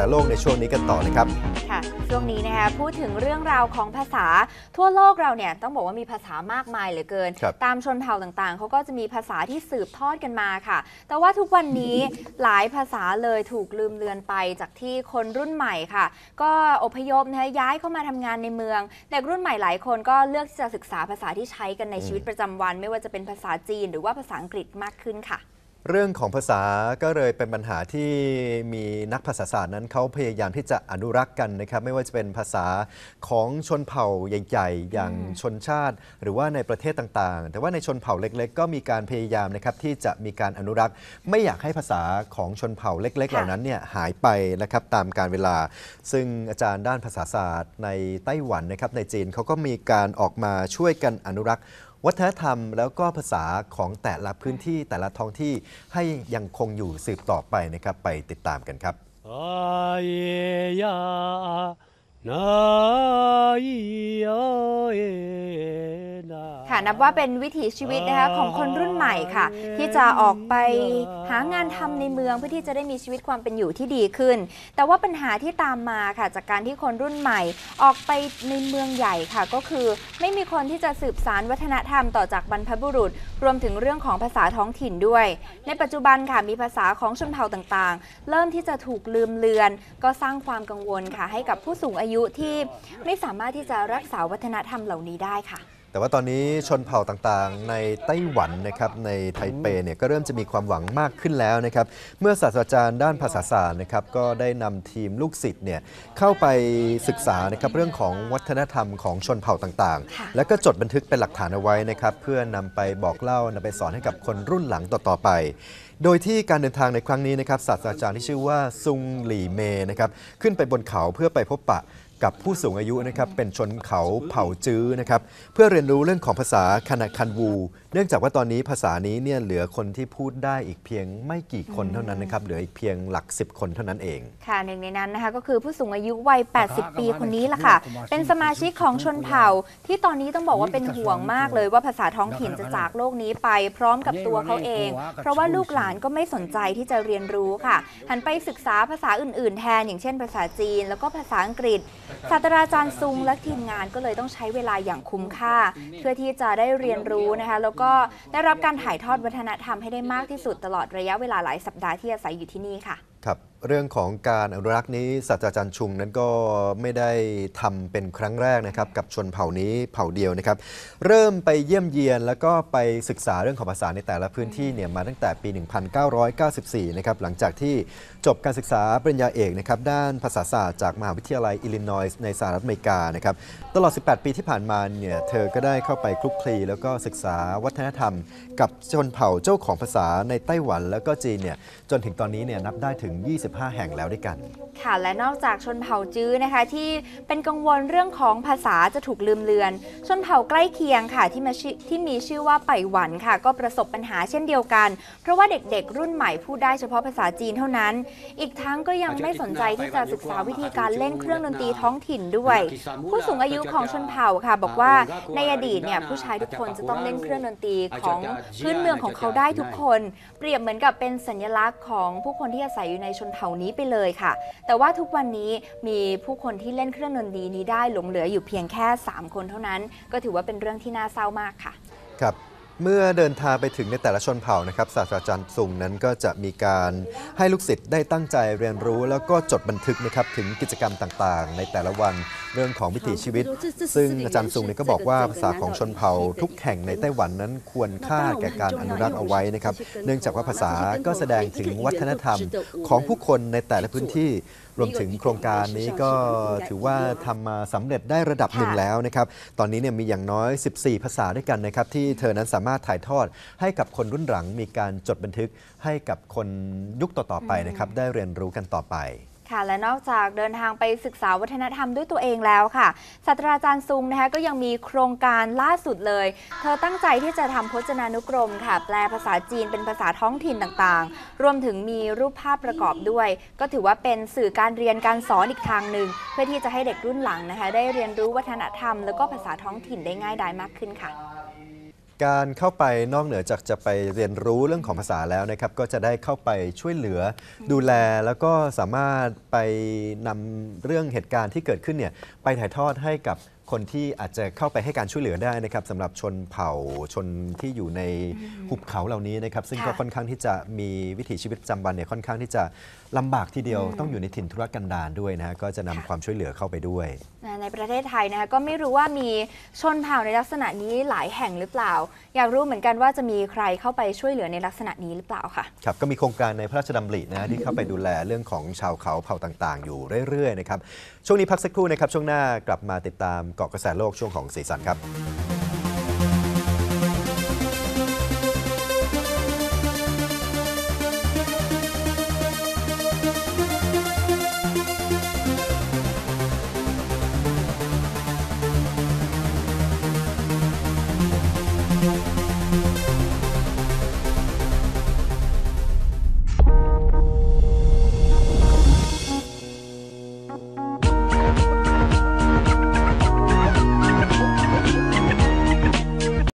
ภาษาโลกในช่วงนี้กันต่อนะครับค่ะช่วงนี้นะคะพูดถึงเรื่องราวของภาษาทั่วโลกเราเนี่ยต้องบอกว่ามีภาษามากมายเหลือเกินครับตามชนเผ่าต่างๆเขาก็จะมีภาษาที่สืบทอดกันมาค่ะ แต่ว่าทุกวันนี้หลายภาษาเลยถูกลืมเลือนไปจากที่คนรุ่นใหม่ค่ะ ก็อพยพนะคะย้ายเข้ามาทำงานในเมืองเด็กรุ่นใหม่หลายคนก็เลือกที่จะศึกษาภาษาที่ใช้กันในชีวิตประจำวัน ไม่ว่าจะเป็นภาษาจีนหรือว่าภาษาอังกฤษมากขึ้นค่ะ เรื่องของภาษาก็เลยเป็นปัญหาที่มีนักภาษาศาสตร์นั้นเขาพยายามที่จะอนุรักษ์กันนะครับไม่ว่าจะเป็นภาษาของชนเผ่าใหญ่ๆ อย่างชนชาติ หรือว่าในประเทศต่างๆ แต่ว่าในชนเผ่าเล็ก ๆ ก็มีการพยายามนะครับที่จะมีการอนุรักษ์ ไม่อยากให้ภาษาของชนเผ่าเล็ก ๆ เหล่านั้นเนี่ยหายไปนะครับตามการเวลา ซึ่งอาจารย์ด้านภาษาศาสตร์ในไต้หวันนะครับในจีนเขาก็มีการออกมาช่วยกันอนุรักษ์ วัฒนธรรมแล้วก็ภาษาของแต่ละพื้นที่แต่ละท้องที่ให้ยังคงอยู่สืบต่อไปนะครับไปติดตามกันครับนา นับว่าเป็นวิถีชีวิตนะคะของคนรุ่นใหม่ค่ะ ที่จะออกไปหางานทำในเมืองเพื่อที่จะได้มีชีวิตความเป็นอยู่ที่ดีขึ้น แต่ว่าปัญหาที่ตามมาค่ะ จากการที่คนรุ่นใหม่ออกไปในเมืองใหญ่ค่ะ ก็คือไม่มีคนที่จะสืบสารวัฒนธรรมต่อจากบรรพบุรุษ รวมถึงเรื่องของภาษาท้องถิ่นด้วย ในปัจจุบันค่ะมีภาษาของชนเผ่าต่างๆ เริ่มที่จะถูกลืมเลือน ก็สร้างความกังวลค่ะ ให้กับผู้สูงอายุที่ไม่สามารถที่จะรักษาวัฒนธรรมเหล่านี้ได้ค่ะ แต่ว่าตอนนี้ชนเผ่าต่างๆ ในไต้หวันนะครับในไทเปเนี่ยก็เริ่มจะมีความหวังมากขึ้นแล้วนะครับเมื่อศาสตราจารย์ด้านภาษาศาสตร์นะครับก็ได้นำทีมลูกศิษย์เนี่ยเข้าไปศึกษานะครับเรื่องของวัฒนธรรมของชนเผ่าต่างค่ะๆแล้วก็จดบันทึกเป็นหลักฐานเอาไว้นะครับเพื่อนำไปบอกเล่านำไปสอนให้กับคนรุ่นหลังต่อๆไป โดยที่การเดินทางในครั้งนี้นะครับศาสตราจารย์ที่ชื่อว่าซุงหลี่เมนะครับขึ้นไปบนเขาเพื่อไปพบปะ กับผู้สูงอายุนะครับเป็นชนเขาเผ่าจื้อนะครับเพื่อเรียนรู้เรื่องของภาษาคานาคันวู เนื่องจากว่าตอนนี้ภาษานี้เนี่ยเหลือคนที่พูดได้อีกเพียงไม่กี่คนเท่านั้นนะครับเหลืออีกเพียงหลัก 10 คนเท่านั้นเองค่ะหนึ่งในนั้นนะคะก็คือผู้สูงอายุวัย 80 ปีคนนี้ล่ะค่ะ เป็นสมาชิกของชนเผ่า ที่ตอนนี้ต้องบอกว่าเป็นห่วงมากเลยว่าภาษาท้องถิ่นจะจากโลกนี้ไปพร้อมกับตัวเขาเอง เพราะว่าลูกหลานก็ไม่สนใจที่จะเรียนรู้ค่ะ หันไปศึกษาภาษาอื่น ๆ แทนอย่างเช่น ภาษาจีน แล้วก็ภาษาอังกฤษศาสตราจารย์ซุงและทีมงานก็เลยต้องใช้เวลาอย่างคุ้มค่า เพื่อที่จะได้เรียนรู้นะคะ แล้วก็ได้รับการถ่ายทอดวัฒนธรรมให้ได้มากที่สุดตลอดระยะเวลาหลายสัปดาห์ที่อาศัยอยู่ที่นี่ค่ะ ครับ เรื่องของการอนุรักษ์นี้ศาสตราจารย์ชุงนั้นก็ไม่ได้ทำเป็นครั้งแรกนะครับ กับชนเผ่านี้เผ่าเดียวนะครับ เริ่มไปเยี่ยมเยียนแล้วก็ไปศึกษาเรื่องของภาษาในแต่ละพื้นที่เนี่ยมาตั้งแต่ปี 1994 นะครับหลังจากที่จบการศึกษาปริญญาเอกนะครับด้านภาษาศาสตร์จากมหาวิทยาลัยอิลลินอยส์ในสหรัฐอเมริกานะครับตลอด 18 ปีที่ผ่านมาเนี่ยเธอก็ได้เข้าไปคลุกคลี แล้วก็ศึกษาวัฒนธรรม กับชนเผ่าเจ้าของภาษาในไต้หวัน แล้วก็จีนเนี่ยจนถึงตอนนี้เนี่ยนับได้ถึง 20 25แห่งแล้วด้วยกัน ค่ะ และนอกจากชนเผ่าจื้อนะคะ ที่เป็นกังวลเรื่องของภาษาจะถูกลืมเลือน ชนเผ่าใกล้เคียงค่ะที่มาที่มีชื่อว่าไปหวันค่ะ ก็ประสบปัญหาเช่นเดียวกัน เพราะว่าเด็กๆ รุ่นใหม่พูดได้เฉพาะภาษาจีนเท่านั้น อีกทั้งก็ยังไม่สนใจที่จะศึกษาวิธีการเล่นเครื่องดนตรีท้องถิ่นด้วย ผู้สูงอายุของชนเผ่าค่ะ บอกว่าในอดีตเนี่ยผู้ชายทุกคนจะต้องเล่นเครื่องดนตรีของพื้นเมืองของเขาได้ทุกคน เปรียบเหมือนกับเป็นสัญลักษณ์ของผู้คนที่อาศัยอยู่ในชนเผ่านี้ไปเลยค่ะ แต่ว่าทุกวันนี้มีผู้คนที่เล่นเครื่องดนตรีนี้ได้หลงเหลืออยู่เพียงแค่ 3 คนเท่านั้น ก็ถือว่าเป็นเรื่องที่น่าเศร้ามากค่ะ ครับ เมื่อเดินทางไปถึงในแต่ละชนเผ่านะครับศาสตราจารย์ซุงนั้นก็จะมีการให้ลูกศิษย์ได้ตั้งใจเรียนรู้ แล้วก็จดบันทึกนะครับถึงกิจกรรมต่างๆ ในแต่ละวันเรื่องของวิถีชีวิต ซึ่งอาจารย์ซุงเนี่ยก็บอกว่าภาษาของชนเผ่าทุกแห่งในไต้หวันนั้นควรค่าแก่การอนุรักษ์เอาไว้นะครับ เนื่องจากว่าภาษาก็แสดงถึงวัฒนธรรมของผู้คนในแต่ละพื้นที่รวมถึงโครงการนี้ก็ถือว่าทำมาสำเร็จได้ระดับหนึ่งค่ะแล้วนะครับ ตอนนี้เนี่ยมีอย่างน้อย 14 ภาษาด้วยกันนะครับ ที่เธอนั้นสามารถถ่ายทอดให้กับคนรุ่นหลัง มีการจดบันทึกให้กับคนยุคต่อๆไปนะครับ ได้เรียนรู้กันต่อไป ค่ะและนอกจากเดินทางไปศึกษาวัฒนธรรมด้วยตัวเองแล้วค่ะศาสตราจารย์ซุงนะคะก็ยังมีโครงการล่าสุดเลย เธอตั้งใจที่จะทำพจนานุกรมค่ะ แปลภาษาจีนเป็นภาษาท้องถิ่นต่างๆ รวมถึงมีรูปภาพประกอบด้วย ก็ถือว่าเป็นสื่อการเรียนการสอนอีกทางหนึ่ง เพื่อที่จะให้เด็กรุ่นหลังนะคะ ได้เรียนรู้วัฒนธรรม แล้วก็ภาษาท้องถิ่นได้ง่ายดายมากขึ้นค่ะ การเข้าไปนอกเหนือจากจะไปเรียนรู้เรื่องของภาษาแล้วนะครับ ก็จะได้เข้าไปช่วยเหลือดูแลแล้วก็สามารถไปนำเรื่องเหตุการณ์ที่เกิดขึ้นเนี่ยไปถ่ายทอดให้กับคนที่อาจจะเข้าไปให้การช่วยเหลือได้นะครับสำหรับชนเผ่าชนที่อยู่ในหุบเขาเหล่านี้นะครับ ซึ่งก็ค่ะ ค่อนข้างที่จะมีวิถีชีวิตประจำวันเนี่ยค่อนข้างที่จะลำบากทีเดียวต้องอยู่ในถิ่นทุรกันดารด้วยนะฮะก็จะนำความช่วยเหลือเข้าไปด้วยในประเทศไทยนะคะก็ไม่รู้ว่ามีชนเผ่าในลักษณะนี้หลายแห่งหรือเปล่า อยากรู้เหมือนกันว่าจะมีใครเข้าไปช่วยเหลือในลักษณะนี้หรือเปล่าค่ะครับก็มีโครงการในพระราชดำรินะที่เข้าไปดูแลเรื่องของชาวเขาเผ่าต่างๆ อยู่เรื่อยๆนะครับช่วงนี้พักสักครู่นะครับช่วงหน้ากลับมาติดตามเกาะกระแสโลกช่วงของสีสันครับ